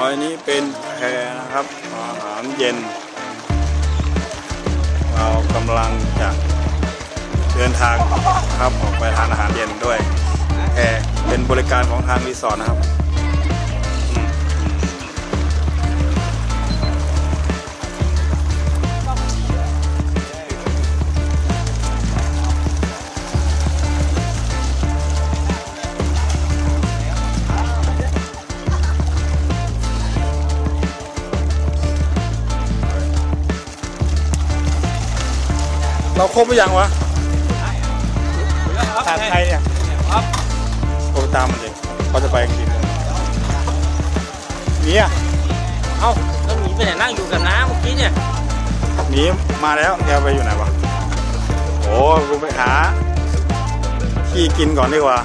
อันนี้เป็นแพนะครับ อาหารเย็น เรากำลังจะเดินทางครับออกไปทานอาหารเย็นด้วยแพเป็นบริการของทางรีสอร์ทนะครับ เราครบหรือยังวะขาดใครเนี่ยโทรตามมันเลยเขาจะไปกินเนี่ยเอ้าแล้วหมีไปไหนนั่งอยู่กับน้าเมื่อกี้เนี่ยหนีมาแล้วแกไปอยู่ไหนวะโอ้กูไปหาที่กินก่อนดีกว่า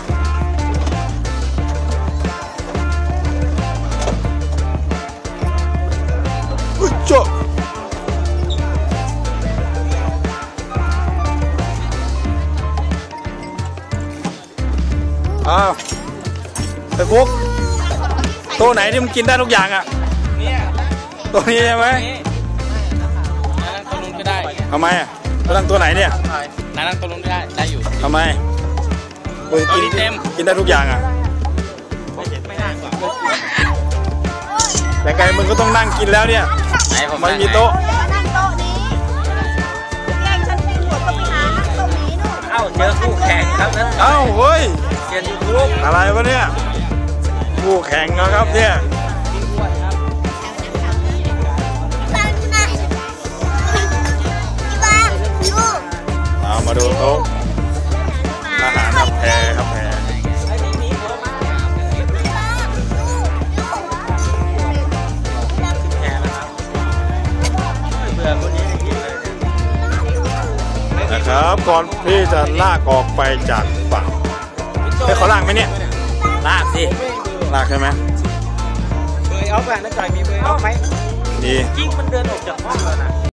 อุ๊ยโจ้ อ้าวไปฟุกตัวไหนที่มันกินได้ทุกอย่างอะเนี่ยตัวนี้ใช่ไหมนั่งตรงนู้นก็ได้ทำไมอะตัวนั่งตัวไหนเนี่ยนั่งตรงนู้นก็ได้ได้อยู่ทำไมกูกินเต็มกินได้ทุกอย่างอะไม่นั่งก่อนแต่ไงมึงก็ต้องนั่งกินแล้วเนี่ยไมมันมีโต๊ะนั่งโต๊ะนี้แย่งฉันกินหัวก็ไปหานั่งตรงนี้นู่นเอ้าเจอคู่แข่งครับนั้นเอ้าเฮ้ยียนยูทูบอะไรวะเนี่ยผู้แข่งนะครับเนี่ยเอามาดูโต๊ะอาหารครับแพรครับแพรไอ้นี่หนีหัวมาแข่งนะครับเบื่อคนนี้เลยนี่ยนะครับก่อนที่จะลากออกไปจากฝั่ง เฮ้ยเขาลากไหมเนี่ย ลากสิ ลากใช่ไหมเบยเอาแบบนั้นจ่อยมีเบยเอาไหมดีจริงมันเดินออกจากห้องแล้วนะ